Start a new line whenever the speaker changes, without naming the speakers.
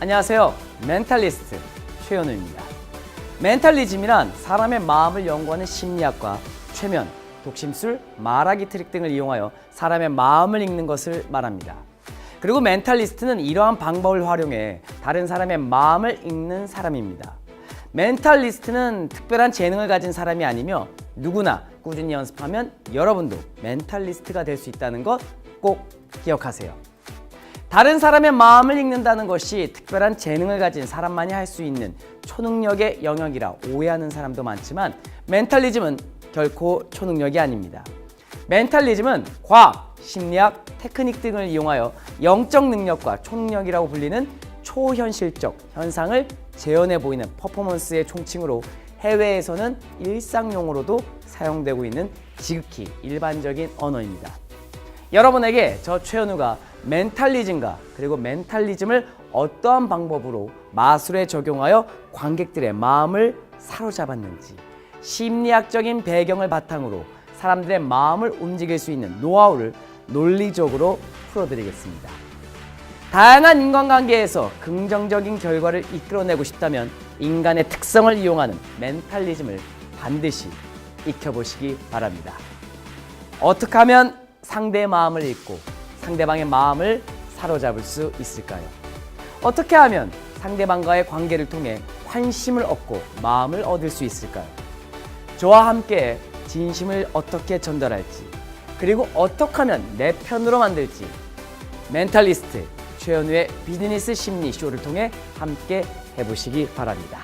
안녕하세요. 멘탈리스트 최현우입니다. 멘탈리즘이란 사람의 마음을 연구하는 심리학과 최면, 독심술, 말하기 트릭 등을 이용하여 사람의 마음을 읽는 것을 말합니다. 그리고 멘탈리스트는 이러한 방법을 활용해 다른 사람의 마음을 읽는 사람입니다. 멘탈리스트는 특별한 재능을 가진 사람이 아니며 누구나 꾸준히 연습하면 여러분도 멘탈리스트가 될 수 있다는 것 꼭 기억하세요. 다른 사람의 마음을 읽는다는 것이 특별한 재능을 가진 사람만이 할 수 있는 초능력의 영역이라 오해하는 사람도 많지만 멘탈리즘은 결코 초능력이 아닙니다. 멘탈리즘은 과학, 심리학, 테크닉 등을 이용하여 영적 능력과 초능력이라고 불리는 초현실적 현상을 재현해 보이는 퍼포먼스의 총칭으로 해외에서는 일상용어로도 사용되고 있는 지극히 일반적인 언어입니다. 여러분에게 저 최현우가 멘탈리즘과 그리고 멘탈리즘을 어떠한 방법으로 마술에 적용하여 관객들의 마음을 사로잡았는지 심리학적인 배경을 바탕으로 사람들의 마음을 움직일 수 있는 노하우를 논리적으로 풀어드리겠습니다. 다양한 인간관계에서 긍정적인 결과를 이끌어내고 싶다면 인간의 특성을 이용하는 멘탈리즘을 반드시 익혀보시기 바랍니다. 어떻게 하면 상대의 마음을 읽고 상대방의 마음을 사로잡을 수 있을까요? 어떻게 하면 상대방과의 관계를 통해 환심을 얻고 마음을 얻을 수 있을까요? 저와 함께 진심을 어떻게 전달할지, 그리고 어떻게 하면 내 편으로 만들지, 멘탈리스트 최현우의 비즈니스 심리 쇼를 통해 함께 해보시기 바랍니다.